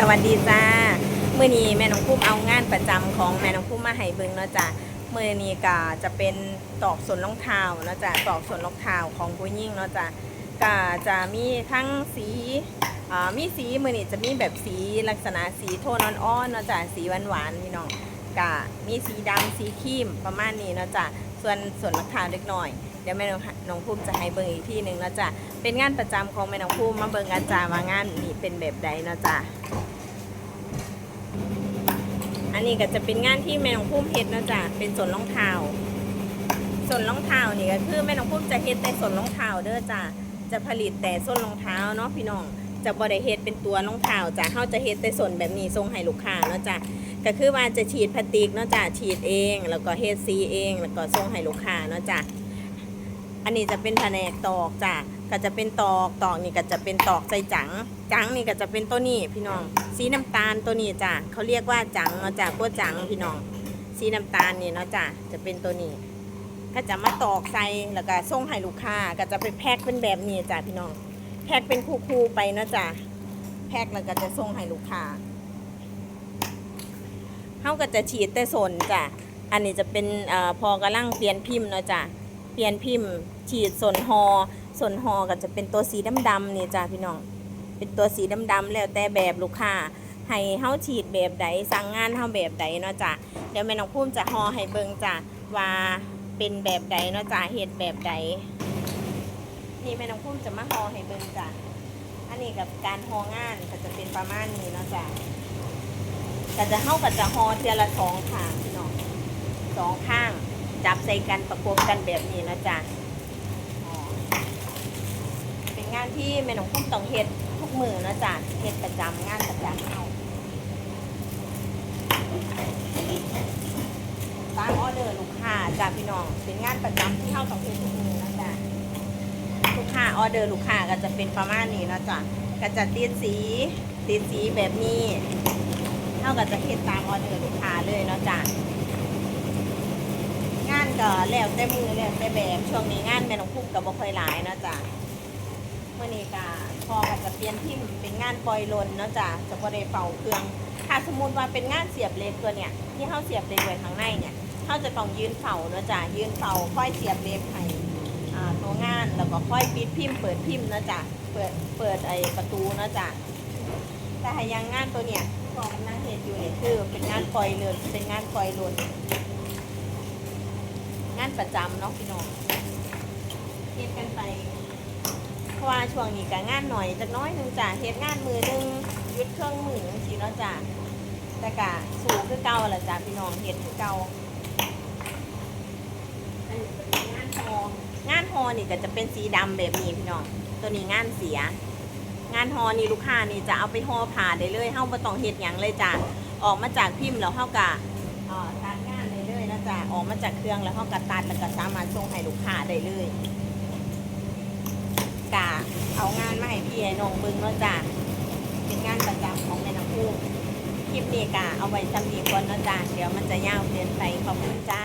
สวัสดีจ้าเมื่อนี้แม่น้องพุ่มเอางานประจำของแม่น้องพุ่มมาให้เบิ่งเนาะจ้ะเมื่อนี้ก็จะเป็นตอกส่วนรองเท้าเนาะจ้ะตอกส่วนรองเท้าของผู้หญิงเนาะจ้ะก็จะมีทั้งสีอ่ามีสีมือนี้จะมีแบบสีลักษณะสีโทนอ่อนๆเนาะจ้ะสีหวานๆพี่น้อง ก็มีสีดำสีครีมประมาณนี้เนาะจ้ะส่วนส่วนรองเท้าเล็กน้อยเดี๋ยวแม่น้องน้องพุ่มจะให้เบิ่งอีกที่หนึ่งเนาะจ้ะเป็นงานประจำของแม่น้องพุ่มมาเบิ่งกันจ้าว่างานนี้เป็นแบบใดเนาะจ้ะอันนี้ก็จะเป็นงานที่แม่น้องพุ่มเฮ็ดเนาะจ้ะเป็นส่วนรองเท้าส่วนรองเท้านี่ก็คือแม่น้องพุ่มจะเฮ็ดแต่ส่วนรองเท้าเด้อจ้ะจะผลิตแต่ส่วนรองเท้าเนาะพี่น้อง จะบ่ได้เฮ็ดเป็นตัวรองเท้าจ้ะเฮาจะเฮ็ดแต่ส่วนแบบนี้ส่งให้ลูกค้าเนาะจ้ะก็คือว่าจะฉีดพลาสติกเนาะจ้ะฉีดเอง แล้วก็เฮ็ดซีเอง แล้วก็ส่งให้ลูกค้าเนาะจ้ะอันนี้จะเป็นแผนกตอกจ้ะก็จะเป็นตอกตอกนี่ก็จะเป็นตอกใส่จัง จังนี่ก็จะเป็นตัวนี้พี่น้อง สีน้ำตาลตัวนี้จ้ะเขาเรียกว่าจังเนาะจ้ะพวกจังพี่น้อง สีน้ำตาลนี่เนาะจ้ะจะเป็นตัวนี้ก็จะมาตอกใส่แล้วก็ส่งให้ลูกค้าก็จะไปแพ็คเป็นแบบนี้จ้ะพี่น้อง แพ็คเป็นคู่ๆไปนะจ้ะแพ็คแล้วก็จะส่งให้ลูกค้าเขาก็จะฉีดแต่สนจ้ะอันนี้จะเป็นอพอกำลังเปลี่ยนพิมพ์เนาะจ้ะเปลี่ยนพิมพ์ ฉีดสนหอสนหอก็จะเป็นตัวสีดำๆนี่จ้ะพี่น้องเป็นตัวสีดำๆแล้วแต่แบบลูกค้าให้เฮาฉีดแบบใดสั่งงานเฮาแบบใดเนาะจ้ะเดี๋ยวแม่น้องพุ่มจะห่อให้เบิ่งจ้ะว่าเป็นแบบใดเนาะจ้ะเฮ็ดแบบใด นี่แม่น้องพุ่มจะมาห่อให้เบิ่งจ้ะอันนี้กับการห่องานก็จะเป็นประมาณนี้เนาะจ้ะก็จะเฮาก็จะห่อเทียละสองข้างพี่น้องสองข้าง จับใส่กันประกบกันแบบนี้นะจ้ะเป็นงานที่แม่น้องพุ่มต้องเฮ็ดทุกมือนะจ้ะเฮ็ดประจำงานประจำเอาตามออเดอร์ลูกค้าจ้ะพี่น้องเป็นงานประจำที่เฮาต้องเฮ็ดทุกมือ ออเดอร์ลูกค้าก็จะเป็นประมาณนี้เนาะจ้ะก็จะติดสีติดสีแบบนี้เฮาก็จะเฮ็ดตามออเดอร์ลูกค้าเลยเนาะจ้ะงานก็แล้วแต่มือแล้วแต่แบบช่วงนี้งานแม่น้องพุ่มก็บ่ค่อยหลายเนาะจ้ะเมื่อนี้กาพอกับจะเปลี่ยนพิมเป็นงานปล่อยลนเนาะจ้ะจะบ่ได้เป่าเครื่องถ้าสมมติว่าเป็นงานเสียบเล็กตัวเนี่ยที่เขาเสียบเล็กไว้ข้างในเนี่ยเขาจะต้องยืนเฝ้าเนาะจ้ะยืนเฝ้าค่อยเสียบเล็กให้ ตัวงานแล้วก็ค่อยปิดพิมพ์เปิดพิมพ์นะจ้ะเปิดเปิดไอประตูนะจ้ะแต่หายังงานตัวเนี่ยที่อกกำลังเห็นอยู่เนี่ยคือเป็นงานปล่อยเลนเป็นงานปล่อยลนงานประจำเนาะพี่น้องเฮ็ดกันไปเพราะว่าช่วงนี้ก็งานหน่อยจักน้อยหนึงจ้ะเฮ็ดงานมือหนึงหยุดเครื่องมือจังซี่เนาะจ้ะแต่ก็สู้คือเก่าแหละจ้ะพี่น้องเฮ็ดคือเก่า องานฮองานฮอนี่ก็จะเป็นสีดำแบบนี้พี่น้อง ตัวนี้งานเสีย งานฮอนี่ลูกค้านี่จะเอาไปฮอผ่าได้เลยเฮาบ่ต้องเฮ็ดหยังเลยจ้ะออกมาจากพิมพ์แล้วเฮาก็เอ่อตัดงานได้เลยนะจ้ะออกมาจากเครื่องแล้วเฮาก็ตัดแล้วก็สามารถส่งให้ลูกค้าได้เลยกะเอางานมาให้พี่ไอ้น้องเบึงเนาะจ้ะเป็นงานประจำของแม่น้ำพุคลิปนี้กะเอาไว้จำดีก่อนเนาะจ้ะเดี๋ยวมันจะยาวเกินไปขอบคุณจ้า